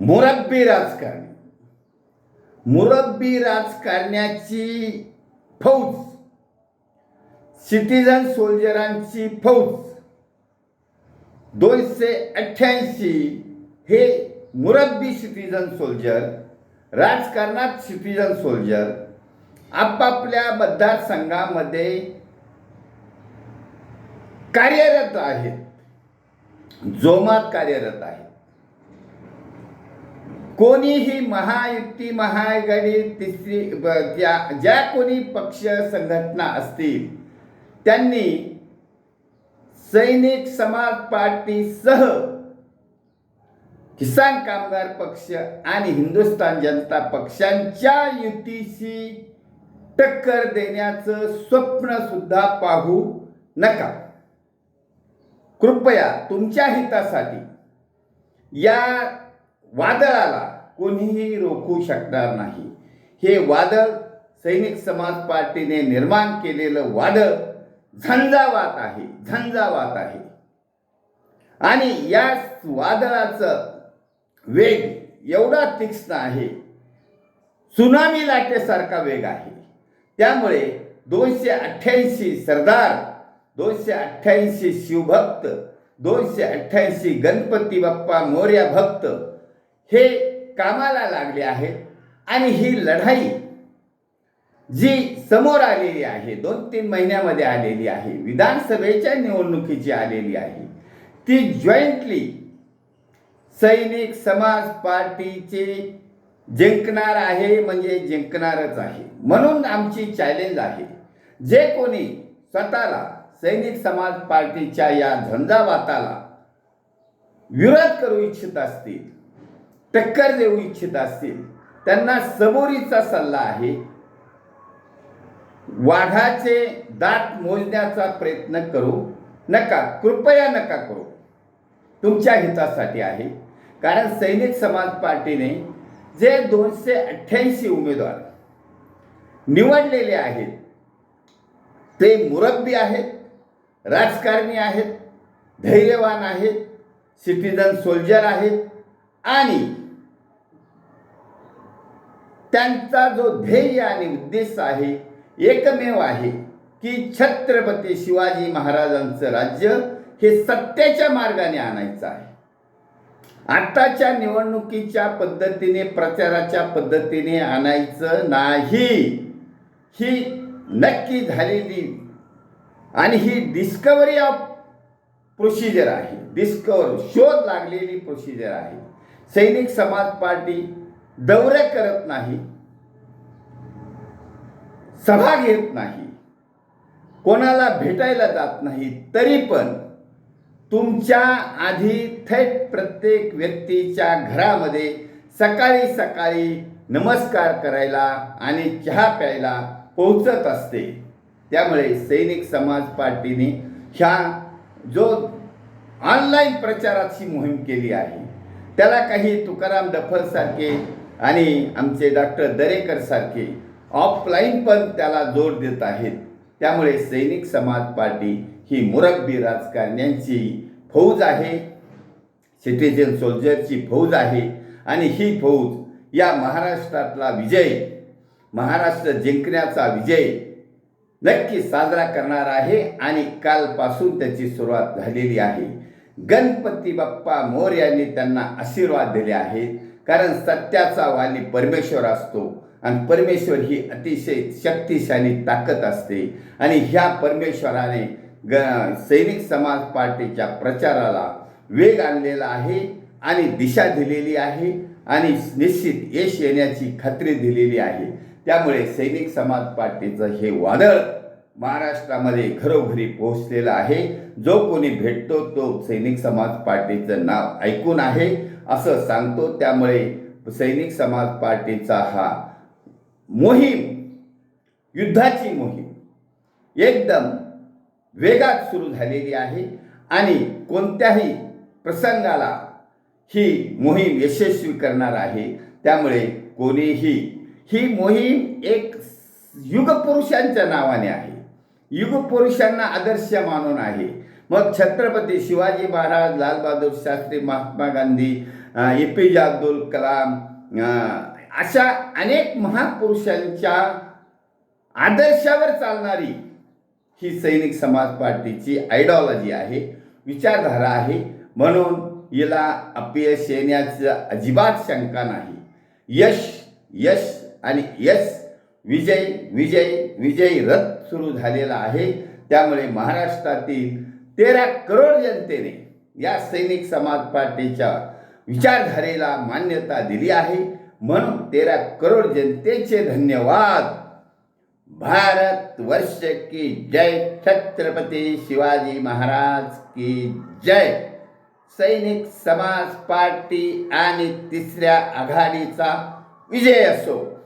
मुरब्बी राजकारणी. मुरब्बी राजकारण्याची फौज. सिटीजन सोल्जरांची फौज. दोनशे अठ्ठ्याऐंशी हे मुरब्बी सिटीजन सोल्जर राजकारणात सिटीजन सोल्जर आपापल्या मतदारसंघामध्ये कार्यरत आहेत. जोमात कार्यरत आहेत. कोणीही महायुती महाआघाडी तिसरी ज्या ज्या कोणी पक्ष संघटना असतील त्यांनी सैनिक समाज पार्टीसह किसान कामगार पक्ष आणि हिंदुस्थान जनता पक्षांच्या युतीशी टक्कर देण्याचं स्वप्न सुद्धा पाहू नका. कृपया तुमच्या हितासाठी या वादळाला कोणीही रोखू शकणार नाही. हे वादळ सैनिक समाज पार्टीने निर्माण केलेलं वादळ झंझावात आहे झंझावात आहे. आणि या वादळाचं वेग एवढा तीक्ष्ण आहे. सुनामी लाटेसारखा वेग आहे. त्यामुळे दोनशे अठ्ठ्याऐंशी सरदार दोनशे अठ्ठ्याऐंशी शिवभक्त दोनशे अठ्ठ्याऐंशी गणपती बाप्पा मोर्या भक्त हे कामाला लागले आहेत आणि ही लढाई जी समोर आलेली आहे दोन तीन महिन्यामध्ये आलेली आहे विधानसभेच्या निवडणुकीची आलेली आहे ती जॉईंटली सैनिक समाज पार्टीचे जिंकणार आहे म्हणजे जिंकणारच आहे. म्हणून आमची चॅलेंज आहे जे कोणी स्वतःला सैनिक समाज पार्टीच्या या झंझावाताला विरोध करू इच्छित असतील टक्कर देऊ इच्छित असतील. त्यांना सबोरीचा सल्ला आहे. वाघाचे दात मोजण्याचा प्रयत्न करू नका कृपया नका करू. तुमच्या हितासाठी आहे. कारण सैनिक समाज पार्टीने जे दोनशे अठ्ठ्याऐंशी उमेदवार निवडलेले आहेत ते मुरब्बी आहेत राजकारणी आहेत धैर्यवान आहेत सिटीजन सोल्जर आहेत आणि त्यांचा जो ध्येय आणि उद्देश आहे एकमेव आहे की छत्रपती शिवाजी महाराजांचं राज्य हे सत्याच्या मार्गाने आणायचं आहे. आताच्या निवडणुकीच्या पद्धतीने प्रचाराच्या पद्धतीने आणायचं नाही. ही नक्की झालेली आणि ही डिस्कवरी ऑफ प्रोसिजर आहे. डिस्कवर शोध लागलेली प्रोसिजर आहे. सैनिक समाज पार्टी दौरे करत नाही सभा घेत नाही कोणाला भेटायला जात नाही तरी पण तुमच्या आधी थेट प्रत्येक व्यक्तीच्या घरामध्ये सकाळी सकाळी नमस्कार करायला आणि चहा प्यायला पोहोचत असते. त्यामुळे सैनिक समाज पार्टीने ह्या जो ऑनलाईन प्रचाराची मोहीम केली आहे त्याला काही तुकाराम डफरसारखे आणि आमचे डॉक्टर दरेकर सारखे ऑफलाईन पण त्याला जोड देत आहेत. त्यामुळे सैनिक समाज पार्टी ही मुरब्बी राजकारण्यांची फौज आहे. सिटीजन सोल्जरची फौज आहे. आणि ही फौज या महाराष्ट्रातला विजय महाराष्ट्र जिंकण्याचा विजय नक्की साजरा करणार आहे आणि कालपासून त्याची सुरुवात झालेली आहे. गणपती बाप्पा मोर यांनी त्यांना आशीर्वाद दिले आहेत. कारण सत्याचा वाली परमेश्वर असतो. आणि परमेश्वर ही अतिशय शक्तिशाली ताकद असते. आणि ह्या परमेश्वराने ग सैनिक समाज पार्टीच्या प्रचाराला वेग आणलेला आहे आणि दिशा दिलेली आहे आणि निश्चित यश येण्याची खात्री दिलेली आहे. त्यामुळे सैनिक समाज पार्टीचं हे वादळ महाराष्ट्रामध्ये घरोघरी पोहोचलेलं आहे. जो कोणी भेटतो तो सैनिक समाज पार्टीचं नाव ऐकून आहे. असं सांगतो त्यामुळे सैनिक समाज पार्टीचा हा मोहीम युद्धाची मोहीम एकदम वेगात सुरू झालेली आहे आणि कोणत्याही प्रसंगाला ही मोहीम यशस्वी करणार आहे. त्यामुळे कोणीही ही मोहीम एक युगपुरुषांच्या नावाने आहे. युगपुरुषांना आदर्श मानून आहे. मग Chhatrapati Shivaji Maharaj Lalbahadur Shastri Mahatma Gandhi A P J Abdul Kalam अशा अनेक महापुरुषांच्या आदर्शावर चालणारी ही सैनिक समाज पार्टीची आयडिओलॉजी आहे विचारधारा आहे. म्हणून हिला अपयश येण्याचं अजिबात शंका नाही. यश यश आणि यश विजय विजय विजय रथ सुरू झालेला आहे. त्यामुळे महाराष्ट्रातील तेरा करोड जनतेने या सैनिक समाज पार्टीच्या विचारधारेला मान्यता दिली आहे. म्हणून तेरा करोड जनतेचे धन्यवाद. भारत वर्ष की जय. छत्रपती शिवाजी महाराज की जय. सैनिक समाज पार्टी आणि तिसऱ्या आघाडीचा विजय असो.